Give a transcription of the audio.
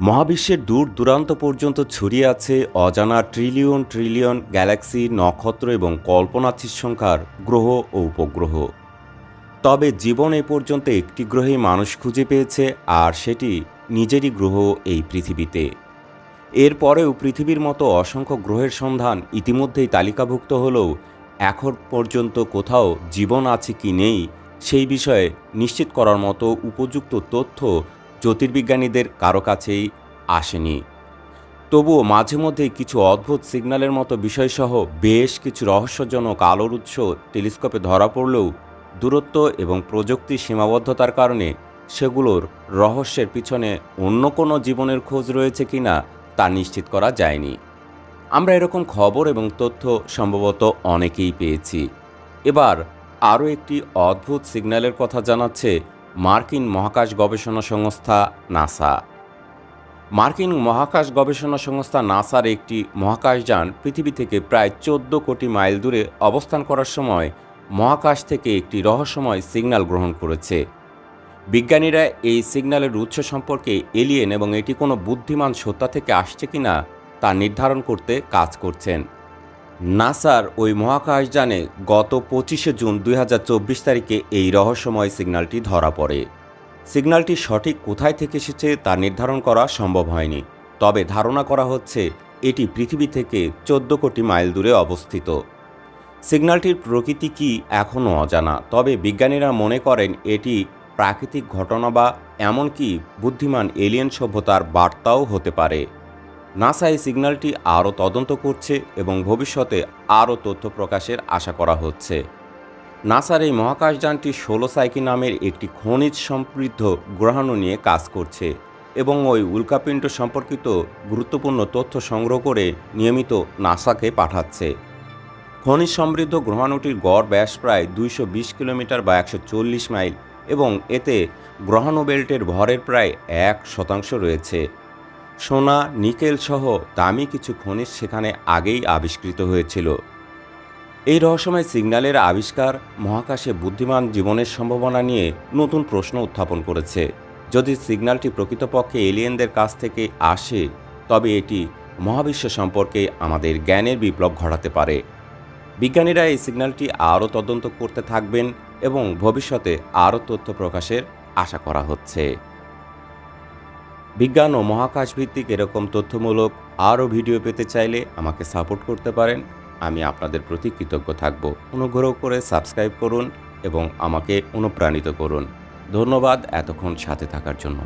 মহাবিশ্বের দূর দূরান্ত পর্যন্ত ছড়িয়ে আছে অজানা ট্রিলিয়ন ট্রিলিয়ন গ্যালাক্সি, নক্ষত্র এবং কল্পনাতীত সংখ্যার গ্রহ ও উপগ্রহ। তবে জীবন এ পর্যন্ত একটি গ্রহেই মানুষ খুঁজে পেয়েছে, আর সেটি নিজেরই গ্রহ এই পৃথিবীতে। এরপরেও পৃথিবীর মতো অসংখ্য গ্রহের সন্ধান ইতিমধ্যেই তালিকাভুক্ত হলেও এখন পর্যন্ত কোথাও জীবন আছে কি নেই সেই বিষয়ে নিশ্চিত করার মতো উপযুক্ত তথ্য জ্যোতির্বিজ্ঞানীদের কারও কাছেই আসেনি। তবুও মাঝে মধ্যে কিছু অদ্ভুত সিগন্যালের মতো বিষয়সহ বেশ কিছু রহস্যজনক আলোর উৎস টেলিস্কোপে ধরা পড়লেও দূরত্ব এবং প্রযুক্তির সীমাবদ্ধতার কারণে সেগুলোর রহস্যের পিছনে অন্য কোনো জীবনের খোঁজ রয়েছে কিনা তা নিশ্চিত করা যায়নি। আমরা এরকম খবর এবং তথ্য সম্ভবত অনেকেই পেয়েছি। এবার আরও একটি অদ্ভুত সিগন্যালের কথা জানাচ্ছে মার্কিন মহাকাশ গবেষণা সংস্থা নাসা। মার্কিন মহাকাশ গবেষণা সংস্থা নাসার একটি মহাকাশযান পৃথিবী থেকে প্রায় চোদ্দ কোটি মাইল দূরে অবস্থান করার সময় মহাকাশ থেকে একটি রহস্যময় সিগন্যাল গ্রহণ করেছে। বিজ্ঞানীরা এই সিগন্যালের উৎস সম্পর্কে এলিয়েন এবং এটি কোনো বুদ্ধিমান সত্তা থেকে আসছে কিনা তা নির্ধারণ করতে কাজ করছেন। নাসার ওই মহাকাশযানে গত পঁচিশে জুন দুই হাজার চব্বিশ তারিখে এই রহস্যময় সিগন্যালটি ধরা পড়ে। সিগন্যালটি সঠিক কোথায় থেকে এসেছে তা নির্ধারণ করা সম্ভব হয়নি। তবে ধারণা করা হচ্ছে এটি পৃথিবী থেকে চোদ্দ কোটি মাইল দূরে অবস্থিত। সিগন্যালটির প্রকৃতি কি এখনও অজানা, তবে বিজ্ঞানীরা মনে করেন এটি প্রাকৃতিক ঘটনা বা এমনকি বুদ্ধিমান এলিয়েন সভ্যতার বার্তাও হতে পারে। নাসা এই সিগন্যালটি আরও তদন্ত করছে এবং ভবিষ্যতে আরও তথ্য প্রকাশের আশা করা হচ্ছে। নাসার এই মহাকাশযানটি ষোলো সাইকি নামের একটি খনিজ সমৃদ্ধ গ্রহাণু নিয়ে কাজ করছে এবং ওই উল্কাপিণ্ড সম্পর্কিত গুরুত্বপূর্ণ তথ্য সংগ্রহ করে নিয়মিত নাসাকে পাঠাচ্ছে। খনিজ সমৃদ্ধ গ্রহাণুটির গড় ব্যাস প্রায় দুইশো বিশ কিলোমিটার বা একশো চল্লিশ মাইল এবং এতে গ্রহাণু বেল্টের ভরের প্রায় এক শতাংশ রয়েছে। সোনা, নিকেল সহ দামি কিছু খনিজ সেখানে আগেই আবিষ্কৃত হয়েছিল। এই রহস্যময় সিগন্যালের আবিষ্কার মহাকাশে বুদ্ধিমান জীবনের সম্ভাবনা নিয়ে নতুন প্রশ্ন উত্থাপন করেছে। যদি সিগন্যালটি প্রকৃতপক্ষে এলিয়েনদের কাছ থেকে আসে, তবে এটি মহাবিশ্ব সম্পর্কে আমাদের জ্ঞানের বিপ্লব ঘটাতে পারে। বিজ্ঞানীরা এই সিগন্যালটি আরও তদন্ত করতে থাকবেন এবং ভবিষ্যতে আরও তথ্য প্রকাশের আশা করা হচ্ছে। বিজ্ঞান ও মহাকাশ ভিত্তিক এরকম তথ্যমূলক আরও ভিডিও পেতে চাইলে আমাকে সাপোর্ট করতে পারেন। আমি আপনাদের প্রতি কৃতজ্ঞ থাকব। অনুগ্রহ করে সাবস্ক্রাইব করুন এবং আমাকে অনুপ্রাণিত করুন। ধন্যবাদ এতক্ষণ সাথে থাকার জন্য।